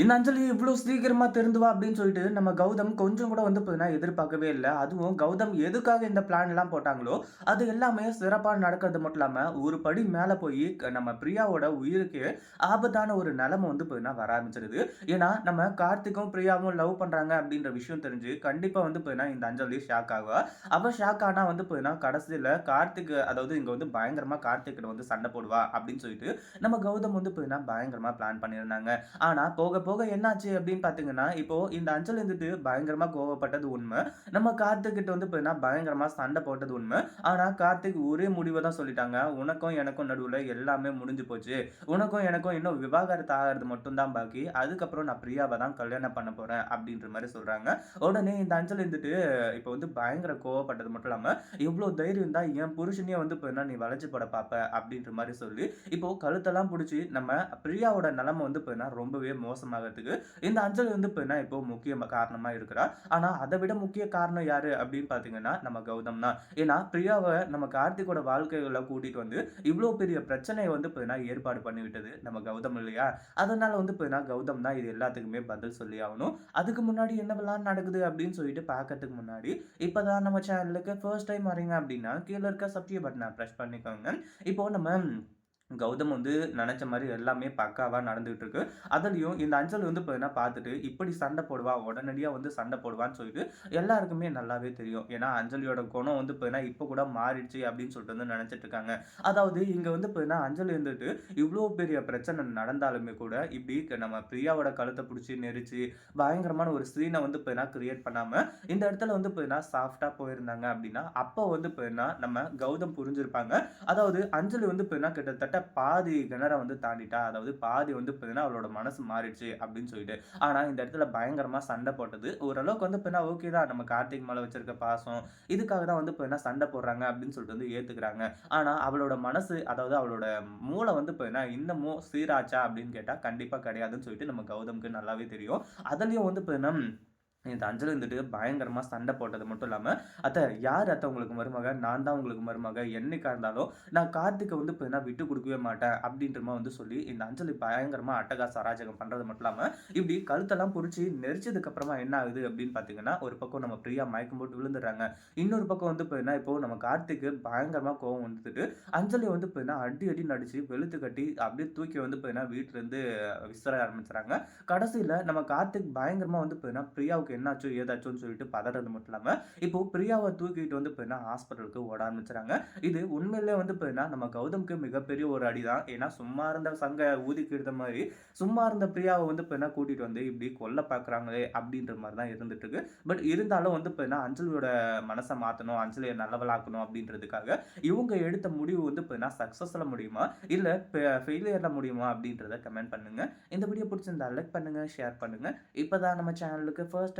இந்த அஞ்சலி இவ்வளோ சீக்கிரமாக திருந்துவா அப்படின்னு சொல்லிட்டு நம்ம கௌதம் கொஞ்சம் கூட வந்து பார்த்தீங்கன்னா எதிர்பார்க்கவே இல்லை. அதுவும் கௌதம் எதுக்காக இந்த பிளான் எல்லாம் போட்டாங்களோ அது எல்லாமே சிறப்பாக நடக்கிறது மட்டும் இல்லாமல் ஒரு படி மேலே போய் நம்ம பிரியாவோட உயிருக்கு ஆபத்தான ஒரு நிலைமை வந்து பார்த்தீங்கன்னா வர ஆரம்பிச்சிருது. ஏன்னா நம்ம கார்த்திக்கும் பிரியாவும் லவ் பண்ணுறாங்க அப்படின்ற விஷயம் தெரிஞ்சு கண்டிப்பாக வந்து பார்த்தீங்கன்னா இந்த அஞ்சலி ஷாக் ஆகுவா? அவள் ஷாக் ஆனால் வந்து பார்த்தீங்கன்னா கடைசியில் கார்த்திக் அதாவது இங்கே வந்து பயங்கரமாக கார்த்திக்கிட்ட வந்து சண்டை போடுவா அப்படின்னு சொல்லிட்டு நம்ம கௌதம் வந்து பார்த்தீங்கன்னா பயங்கரமாக பிளான் பண்ணியிருந்தாங்க. ஆனால் போக போக என்னாச்சு அப்படின்னு பார்த்தீங்கன்னா இப்போ இந்த அஞ்சல் இருந்துட்டு பயங்கரமாக கோவப்பட்டது உண்மை. நம்ம கார்த்திக்கிட்ட வந்து பார்த்தீங்கன்னா பயங்கரமாக சண்டை போட்டது உண்மை. ஆனால் கார்த்திக் ஒரே முடிவை தான் சொல்லிட்டாங்க. உனக்கும் எனக்கும் நடுவில் எல்லாமே முடிஞ்சு போச்சு. உனக்கும் எனக்கும் இன்னும் விவாகரத்து ஆகிறது மட்டும்தான் பாக்கி. அதுக்கப்புறம் நான் பிரியாவை தான் கல்யாணம் பண்ண போகிறேன் அப்படின்ற மாதிரி சொல்கிறாங்க உடனே இந்த அஞ்சல் இருந்துட்டு இப்போ வந்து பயங்கர கோவப்பட்டது மட்டும் இல்லாமல் எவ்வளோ தைரியம் தான் என் புருஷனையே வந்து இப்போ நீ வளைச்சு போட பார்ப்ப அப்படின்ற மாதிரி சொல்லி இப்போ கழுத்தெல்லாம் பிடிச்சி நம்ம பிரியாவோட நிலமை வந்து இப்போ ரொம்பவே மோசமாகிறதுக்கு இந்த அஞ்சல் வந்து இப்போ இப்போ முக்கிய காரணமாக இருக்கிறா? ஆனால் அதை விட முக்கிய காரணம் யார் அப்படின்னு பார்த்தீங்கன்னா நம்ம கௌதம் தான். ஏன்னா பிரியாவை நம்ம கார்த்திகோட வாழ்க்கைகளை கூட்டிட்டு வந்து இவ்வளோ பெரிய பிரச்சனையை வந்து இப்போ ஏற்பாடு பண்ணிவிட்டது நம்ம கௌதம் இல்லையா? அதனால் வந்து இப்போ கௌதம் தான் இது எல்லாத்துக்குமே பதில் சொல்லி ஆகணும். அதுக்கு முன்னாடி என்னவெல்லாம் நடக்குது அப்படின்னு சொல்லிட்டு பார்க்கறதுக்கு முன்னாடி இப்போ தான் நம்ம சேனலுக்கு ஃபர்ஸ்ட் டைம் வரீங்க அப்படின்னா கீழே இருக்க சப்ஸ்கிரைப் பட்டனை ப்ரெஸ் பண்ணிக்கோங்க. இப்போ நம்ம கௌதம் வந்து நினச்ச மாதிரி எல்லாமே பக்காவாக நடந்துகிட்டு இருக்கு அதுலேயும் இந்த அஞ்சல் வந்து பார்த்தீங்கன்னா பார்த்துட்டு இப்படி சண்டை போடுவா உடனடியாக வந்து சண்டை போடுவான்னு சொல்லிட்டு எல்லாருக்குமே நல்லாவே தெரியும். ஏன்னா அஞ்சலியோட குணம் வந்து பார்த்தீங்கன்னா இப்போ கூட மாறிடுச்சு அப்படின்னு சொல்லிட்டு வந்து நினச்சிட்டு இருக்காங்க. அதாவது இங்கே வந்து பார்த்தீங்கன்னா அஞ்சல் இருந்துட்டு இவ்வளோ பெரிய பிரச்சனை நடந்தாலுமே கூட இப்படி நம்ம பிரியாவோட கழுத்தை பிடிச்சி நெரிச்சு பயங்கரமான ஒரு சீனை வந்து பார்த்தீங்கன்னா கிரியேட் பண்ணாமல் இந்த இடத்துல வந்து பார்த்தீங்கன்னா சாஃப்டாக போயிருந்தாங்க அப்படின்னா அப்போ வந்து பார்த்தீங்கன்னா நம்ம கௌதம் புரிஞ்சிருப்பாங்க. அதாவது அஞ்சலி வந்து பார்த்தீங்கன்னா கிட்டத்தட்ட பாதி கிணற வந்து தாண்டிட்டா அதாவது பாதி வந்து பார்த்தீங்கன்னா அவளோட மனசு மாறிடுச்சு அப்படின்னு சொல்லிட்டு. ஆனால் இந்த இடத்துல பயங்கரமாக சண்டை போட்டது. ஓரளவுக்கு வந்து பார்த்தீங்கன்னா ஓகே தான். நம்ம கார்த்திக் மேலே வச்சிருக்க பாசம் இதுக்காக தான் வந்து பார்த்தீங்கன்னா சண்டை போடுறாங்க அப்படின்னு சொல்லிட்டு வந்து ஏற்றுக்கிறாங்க ஆனால் அவளோட மனசு அதாவது அவளோட மூளை வந்து பார்த்தீங்கன்னா இன்னமும் சீராச்சா அப்படின்னு கேட்டால் கண்டிப்பாக கிடையாதுன்னு சொல்லிட்டு நம்ம கௌதம்க்கு நல்லாவே தெரியும். அதுலேயும் வந்து பார்த்தீங்கன்னா இந்த அஞ்சலி வந்துட்டு பயங்கரமாக சண்டை போட்டது மட்டும் இல்லாமல் அத்தை யார் அத்தை உங்களுக்கு மருமக? நான் தான் உங்களுக்கு மருமக. என்னைக்காக இருந்தாலும் நான் கார்த்திகை வந்து இப்போ என்ன விட்டு கொடுக்கவே மாட்டேன் அப்படின்ற மாதிரி வந்து சொல்லி இந்த அஞ்சலி பயங்கரமாக அட்டகாச அராஜகம் பண்ணுறது மட்டும் இல்லாமல் இப்படி கழுத்தெல்லாம் பிடிச்சி நெரிச்சதுக்கப்புறமா என்ன ஆகுது அப்படின்னு பார்த்தீங்கன்னா ஒரு பக்கம் நம்ம பிரியா மயக்கம் போட்டு விழுந்துடுறாங்க. இன்னொரு பக்கம் வந்து இப்போ என்ன இப்போ நம்ம கார்த்திக்கு பயங்கரமாக கோவம் வந்துட்டு அஞ்சலி வந்து இப்போ என்ன அடி அடி நடிச்சு வெளுத்து கட்டி அப்படியே தூக்கி வந்து இப்போ என்ன வீட்டிலேருந்து விசிற ஆரம்பிச்சுறாங்க. கடைசியில் நம்ம கார்த்திக் பயங்கரமாக வந்து இப்போ என்ன பிரியாவுக்கு என்னாச்சோ ஏதாச்சோன்னு சொல்லிட்டு பதறது மட்டும் இல்லாமல் இப்போ பிரியாவை தூக்கிட்டு வந்து இப்போ ஹாஸ்பிட்டலுக்கு ஓட ஆரம்பிச்சுறாங்க. இது உண்மையிலே வந்து போயின்னா நம்ம கௌதம்க்கு மிகப்பெரிய ஒரு அடி தான் ஏன்னா சும்மா இருந்த சங்க ஊதிக்கிட்ட மாதிரி சும்மா இருந்த பிரியாவை வந்து இப்போ கூட்டிகிட்டு வந்து இப்படி கொல்ல பார்க்குறாங்களே அப்படின்ற மாதிரி தான் இருந்துட்டு இருக்கு. பட் இருந்தாலும் வந்து இப்போ என்ன அஞ்சலியோட மனசை மாற்றணும் அஞ்சலியை நல்லவளாக்கணும் அப்படின்றதுக்காக இவங்க எடுத்த முடிவு வந்து இப்போ என்ன சக்ஸஸில் முடியுமா? இல்லை ஃபெயிலியரில் முடியுமா அப்படின்றத கமெண்ட் பண்ணுங்க. இந்த வீடியோ பிடிச்சிருந்தா லைக் பண்ணுங்க ஷேர் பண்ணுங்க. இப்போ தான் நம்ம சேனலுக்கு ஃபர்ஸ்ட்